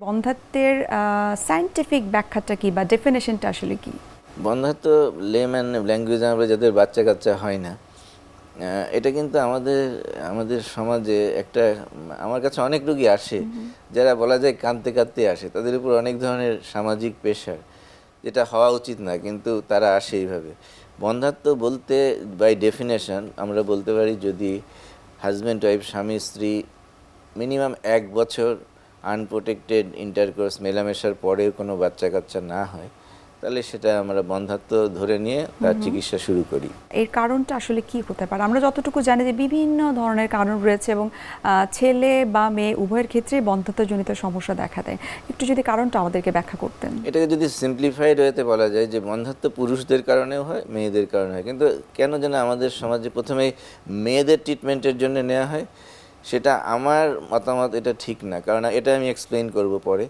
বন্ধাত্বের scientific ব্যাখ্যাটা কি বা ডেফিনেশনটা আসলে কি? বন্ধাত্ম লেম্যান ল্যাঙ্গুয়েজে আমরা যাদের বাচ্চা কাচ্চা হয় না এটা কিন্তু আমাদের আমাদের সমাজে একটা আমার কাছে অনেক রোগী আসে যারা বলা যায় কাঁদতে কাঁদতে আসে তাদের উপর অনেক ধরনের সামাজিক প্রেশার যেটা হওয়া উচিত না কিন্তু তারা আসে এইভাবে। বন্ধাত্ম বলতে বাই ডেফিনেশন আমরা বলতে পারি যদি হাজব্যান্ড ওয়াইফ স্বামী স্ত্রী মিনিমাম এক বছর আনপ্রোটেক্টেড ইন্টারকোর্স মেলামেশার পরেও কোনো বাচ্চা কাচ্চা না হয় তাহলে সেটা আমরা বন্ধাত্ম ধরে নিয়ে তার চিকিৎসা শুরু করি। এর কারণটা আসলে কি হতে পারে? আমরা যতটুকু জানি যে বিভিন্ন ধরনের কারণ রয়েছে এবং ছেলে বা মেয়ে উভয়ের ক্ষেত্রেই বন্ধাত্মজনিত সমস্যা দেখা দেয়। একটু যদি কারণটা আমাদেরকে ব্যাখ্যা করতেন। এটাকে যদি সিম্পলিফাইড হয়েতে বলা যায় যে বন্ধাত্ম পুরুষদের কারণেও হয় মেয়েদের কারণে হয়। কিন্তু কেন যেন আমাদের সমাজে প্রথমে মেয়েদের ট্রিটমেন্টের জন্য নেওয়া হয় সেটা আমার মতামত এটা ঠিক না। কারণ এটা আমি এক্সপ্লেন করব পরে।